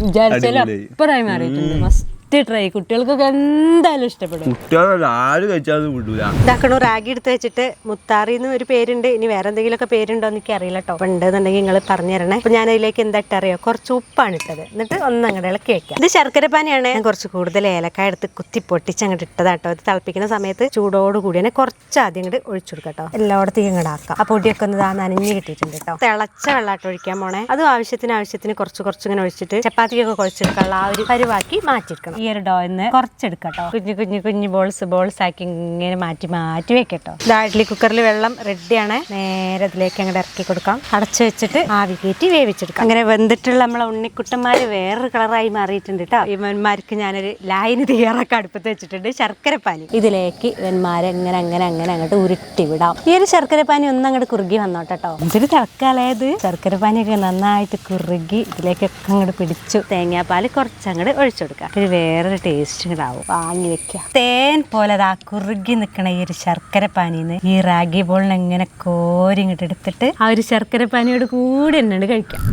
Ya Yarsela, primary tunglemas. Hmm. Must try കുട്ടികൾക്കൊക്കെ എന്തായാലും ഇഷ്ടപ്പെടും. കുട്ടികളല്ല ആര് കഴിച്ചാലും വിടൂല. ഇതാക്കണു റാഗി എടുത്ത് വെച്ചിട്ട് മുത്താറി എന്ന് ഒരു പേരുണ്ട്. ഇനി വേറെ എന്തെങ്കിലുമൊക്കെ പേരുണ്ടോ എന്ന് എനിക്ക് അറിയില്ല കേട്ടോ ഉണ്ട് എന്നുണ്ടെങ്കിൽ നിങ്ങൾ പറഞ്ഞു തരണേ. അപ്പൊ ഞാൻ അതിലേക്ക് എന്താ ഇട്ടറിയോ കുറച്ച് ഉപ്പാണ് ഇട്ടത്. എന്നിട്ട് ഒന്ന് അങ്ങോട്ട് ഇളക്കി വെക്കാം. ഇത് ശർക്കര പാനിയാണ്. ഞാൻ കുറച്ച് കൂടുതൽ ഏലക്കായ എടുത്ത് കുത്തി പൊട്ടിച്ച് അങ്ങോട്ട് ഇട്ടതാട്ടോ ഇത് തിളപ്പിക്കുന്ന സമയത്ത് ചൂടോട് കൂടി തന്നെ കുറച്ച് ആദ്യം ഇങ്ങോട്ട് ഒഴിച്ചു കൊടുക്കട്ടോ എല്ലായിടത്തും ഇങ്ങോട്ട് ആക്കാം. ആ പൊടിയൊക്കെ ഒന്ന് ഇതാ നനഞ്ഞ് കിട്ടിയിട്ടുണ്ട് കേട്ടോ തിളച്ച വെള്ളമായിട്ട് ഒഴിക്കാൻ പോണേ. അതും ആവശ്യത്തിന് ആവശ്യത്തിന് കുറച്ച് കുറച്ച് ഇങ്ങനെ ഒഴിച്ചിട്ട് ചപ്പാത്തിക്കൊക്കെ കുഴച്ചെടുക്കാനുള്ള ആ ഒരു പരിവാക്കി മാറ്റിയെടുക്കണം ഈ ഒരു ഡോയിന്ന് കുറച്ചെടുക്കട്ടോ. കുഞ്ഞു കുഞ്ഞു കുഞ്ഞു ബോൾസ് ബോൾസ് ആക്കി ഇങ്ങനെ മാറ്റി മാറ്റി വെക്കട്ടോ. ഇതാ ഇഡ്ഡലി കുക്കറിൽ വെള്ളം റെഡിയാണ് നേരെ അതിലേക്ക് അങ്ങോട്ട് ഇറക്കി കൊടുക്കാം. അടച്ചു വെച്ചിട്ട് ആവി കയറ്റി വേവിച്ചെടുക്കാം. അങ്ങനെ വെന്തിട്ടുള്ള നമ്മളെ ഉണ്ണിക്കുട്ടന്മാർ വേറൊരു കളറായി മാറിയിട്ടുണ്ട് കേട്ടോ ഇവന്മാർക്ക് ഞാനൊരു ലൈൻ തയ്യാറാക്കി അടുപ്പത്ത് വെച്ചിട്ടുണ്ട്. ശർക്കരപ്പാനി ഇതിലേക്ക് ഇവന്മാരെ അങ്ങനെ അങ്ങനെ അങ്ങനെ അങ്ങോട്ട് ഉരുട്ടി വിടാം. ഈ ഒരു ശർക്കരപ്പാനി ഒന്ന് അങ്ങോട്ട് കുറുകി വന്നോട്ടോ ഇതൊരു എന്തൊരു ശർക്കര ശർക്കരപ്പാനിയൊക്കെ നന്നായിട്ട് കുറുകി ഇതിലേക്കൊക്കെ അങ്ങോട്ട് പിടിച്ചു. തേങ്ങാപ്പാൽ കുറച്ച് അങ്ങോട്ട് ഒഴിച്ചു കൊടുക്കാം. ഒരു വേറൊരു ടേസ്റ്റ് ഇങ്ങോട്ടാവും വാങ്ങി വെക്കുക തേൻ പോലെ അതാ കുറുകി നിൽക്കണ ഈ ഒരു ശർക്കര ശർക്കരപ്പാനിന്ന് ഈ റാഗി ബോളിനെ കോരിങ്ങിട്ട് കോരി എടുത്തിട്ട് ആ ഒരു ശർക്കര പാനിയോട് കൂടി തന്നെയാണ് കഴിക്കാം.